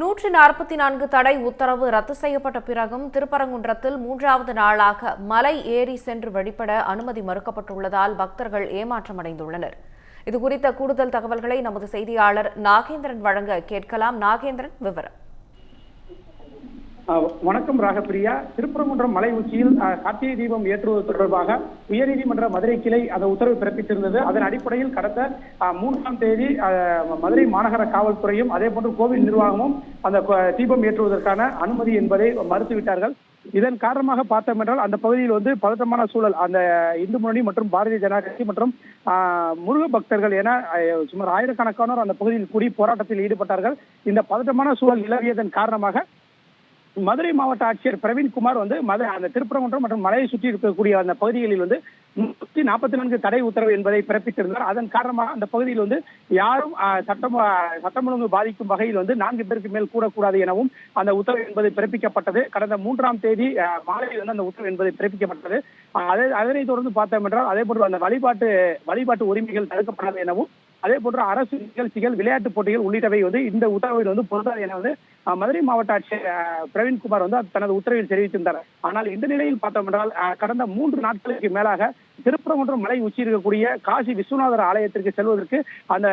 நூற்றி நாற்பத்தி நான்கு தடை உத்தரவு ரத்து செய்யப்பட்ட பிறகும் திருப்பரங்குன்றத்தில் மூன்றாவது நாளாக மலை ஏறி சென்று வழிபட அனுமதி மறுக்கப்பட்டுள்ளதால் பக்தர்கள் ஏமாற்றமடைந்துள்ளனர். இதுகுறித்த கூடுதல் தகவல்களை நமது செய்தியாளர் நாகேந்திரன் வழங்க கேட்கலாம். நாகேந்திரன் விவரம். வணக்கம் ராகப்பிரியா. திருப்பரங்குன்றம் மலை உச்சியில் கார்த்திகை தீபம் ஏற்றுவது தொடர்பாக உயர்நீதிமன்ற மதுரை கிளை அந்த உத்தரவு பிறப்பித்திருந்தது. அதன் அடிப்படையில் கடந்த மூன்றாம் தேதி மதுரை மாநகர காவல்துறையும் அதே போன்று கோவில் நிர்வாகமும் அந்த தீபம் ஏற்றுவதற்கான அனுமதி என்பதை மறுத்துவிட்டார்கள். இதன் காரணமாக பார்த்தோம் என்றால் அந்த பகுதியில் வந்து பதட்டமான சூழல் அந்த இந்து முன்னணி மற்றும் பாரதிய ஜனதா கட்சி மற்றும் முருக பக்தர்கள் என சுமார் ஆயிரக்கணக்கானோர் அந்த பகுதியில் கூடி போராட்டத்தில் ஈடுபட்டார்கள். இந்த பதட்டமான சூழல் நிலவியதன் காரணமாக மதுரை மாவட்ட ஆட்சியர் பிரவீன்குமார் வந்து மதுரை அந்த திருப்பரங்குன்றம் மற்றும் மலையை சுற்றி இருக்கக்கூடிய அந்த பகுதிகளில் வந்து நூத்தி நாற்பத்தி நான்கு தடை உத்தரவு என்பதை பிறப்பித்திருந்தார். அதன் காரணமாக அந்த பகுதியில் வந்து யாரும் சட்டம் சட்டம் ஒழுங்கு பாதிக்கும் வகையில் வந்து நான்கு பேருக்கு மேல் கூடக்கூடாது எனவும் அந்த உத்தரவு என்பது பிறப்பிக்கப்பட்டது. கடந்த மூன்றாம் தேதி மாலையில் வந்து அந்த உத்தரவு என்பது பிறப்பிக்கப்பட்டது. அதே அதை அதனைத் தொடர்ந்து பார்த்தோம் என்றால் அதே போன்று அந்த வழிபாட்டு வழிபாட்டு உரிமைகள் தடுக்கப்படாது எனவும் அதே போன்ற அரசு நிகழ்ச்சிகள் விளையாட்டுப் போட்டிகள் உள்ளிட்டவை வந்து இந்த உத்தரவில் வந்து பொருந்தாது. என வந்து மதுரை மாவட்ட ஆட்சியர் பிரவீன்குமார் வந்து தனது உத்தரவில் தெரிவித்திருந்தார். ஆனால் இந்த நிலையில் பார்த்தோம் என்றால் கடந்த மூன்று நாட்களுக்கு மேலாக திருப்பரங்குன்றம் மலை உச்சி இருக்கக்கூடிய காசி விஸ்வநாதர் ஆலயத்திற்கு செல்வதற்கு அந்த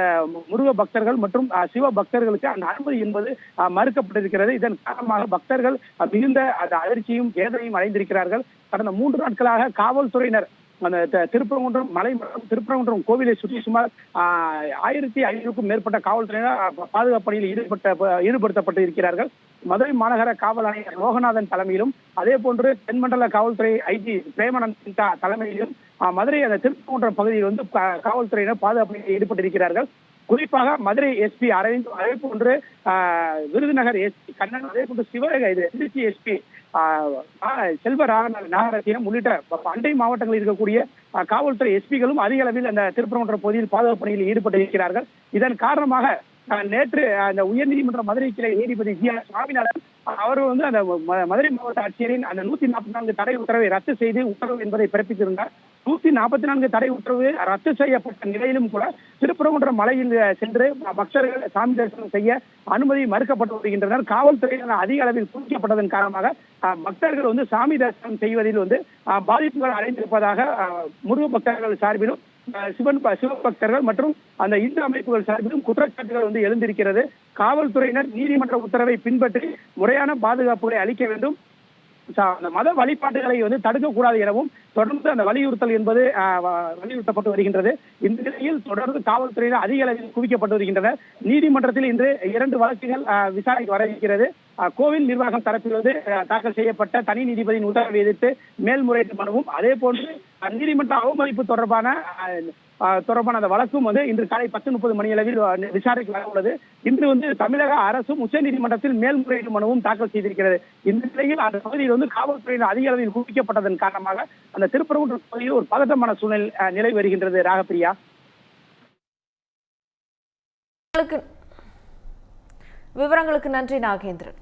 முருக பக்தர்கள் மற்றும் சிவ பக்தர்களுக்கு அந்த அனுமதி என்பது அஹ், மறுக்கப்பட்டிருக்கிறது. இதன் காரணமாக பக்தர்கள் மிகுந்த அந்த அதிர்ச்சியும் வேதனையும் அடைந்திருக்கிறார்கள். கடந்த மூன்று நாட்களாக காவல்துறையினர் அந்த திருப்பரங்குன்றம் மலை திருப்பரங்குன்றம் கோவிலை சுற்றி சுமார் ஆயிரத்தி ஐநூறுக்கும் மேற்பட்ட காவல்துறையினர் பாதுகாப்பு பணியில் ஈடுபட்ட ஈடுபடுத்தப்பட்டு இருக்கிறார்கள். மதுரை மாநகர காவல் ஆணையர் லோகநாதன் தலைமையிலும் அதே போன்று தென்மண்டல காவல்துறை ஐஜி பிரேமானந்த் சின்ஹா தலைமையிலும் மதுரை அந்த திருப்பரங்குன்றம் பகுதியில் வந்து காவல்துறையினர் பாதுகாப்பு பணியில் ஈடுபட்டிருக்கிறார்கள். குறிப்பாக மதுரை எஸ்பி அரவிந்த் அதே போன்று விருதுநகர் எஸ்பி கண்ணன் அதே போன்று சிவகங்கை இது திருச்சி எஸ்பி செல்வ நாகரத்தினம் உள்ளிட்ட அண்டை மாவட்டங்களில் இருக்கக்கூடிய காவல்துறை எஸ்பிகளும் அதிக அளவில் அந்த திருப்பரங்குன்ற பகுதியில் பாதுகாப்பு பணியில் ஈடுபட்டிருக்கிறார்கள் இதன் காரணமாக ஆஹ், நேற்று அந்த உயர்நீதிமன்ற மதுரை கிளை நீதிபதி ஜி ஆர் சுவாமிநாதன் அவர் வந்து அந்த ம- மதுரை மாவட்ட ஆட்சியரின் அந்த நூத்தி நாற்பத்தி நான்கு தடை உத்தரவை ரத்து செய்து உத்தரவு என்பதை பிறப்பித்திருந்தார். நூத்தி நாற்பத்தி நான்கு தடை உத்தரவு ரத்து செய்யப்பட்ட நிலையிலும் கூட திருப்பரங்குன்றம் மலையில் சென்று பக்தர்கள் சாமி தரிசனம் செய்ய அனுமதி மறுக்கப்பட்டு வருகின்றனர். காவல்துறையினர் அதிக அளவில் குவிக்கப்பட்டதன் காரணமாக பக்தர்கள் வந்து சாமி தரிசனம் செய்வதில் வந்து பாதிப்புகள் அடைந்திருப்பதாக முருக பக்தர்கள் சார்பிலும் சிவன் ப- சிவபக்தர்கள் மற்றும் அந்த இந்து அமைப்புகள் சார்பிலும் குற்றச்சாட்டுகள் வந்து எழுந்திருக்கிறது. காவல்துறையினர் நீதிமன்ற உத்தரவை பின்பற்றி முறையான பாதுகாப்புகளை அளிக்க வேண்டும். அந்த மத வழிபாட்டுகளை வந்து தடுக்கக்கூடாது எனவும் தொடர்ந்து அந்த வலியுறுத்தல் என்பது வலியுறுத்தப்பட்டு வருகின்றது. இந்த நிலையில் தொடர்ந்து காவல்துறையினர் அதிக அளவில் குவிக்கப்பட்டு வருகின்றனர். நீதிமன்றத்தில் இன்று இரண்டு வழக்குகள் விசாரணைக்கு வர இருக்கிறது கோவில் நிர்வாகம் தரப்பில் வந்து தாக்கல் செய்யப்பட்ட தனி நீதிபதியின் உத்தரவை எதிர்த்து மேல்முறையீட்டு மனுவும் அதே போன்று அஹ், நீதிமன்ற அவமதிப்பு தொடர்பான தொடர்பான அந்த வழக்கும் வந்து இன்று காலை பத்து முப்பது மணி அளவில் விசாரணைக்கு வர உள்ளது. இன்று வந்து தமிழக அரசும் உச்சநீதிமன்றத்தில் மேல்முறையீடு மனுவும் தாக்கல் செய்திருக்கிறது. இந்த நிலையில் அந்த பகுதியில் வந்து காவல்துறையினர் அதிக அளவில் குவிக்கப்பட்டதன் காரணமாக அந்த திருப்பரங்குன்ற பகுதியில் ஒரு பதட்டமான சூழ்நிலை நிலை வருகின்றது. ராகப்பிரியா. விவரங்களுக்கு- விவரங்களுக்கு நன்றி நாகேந்திரன்.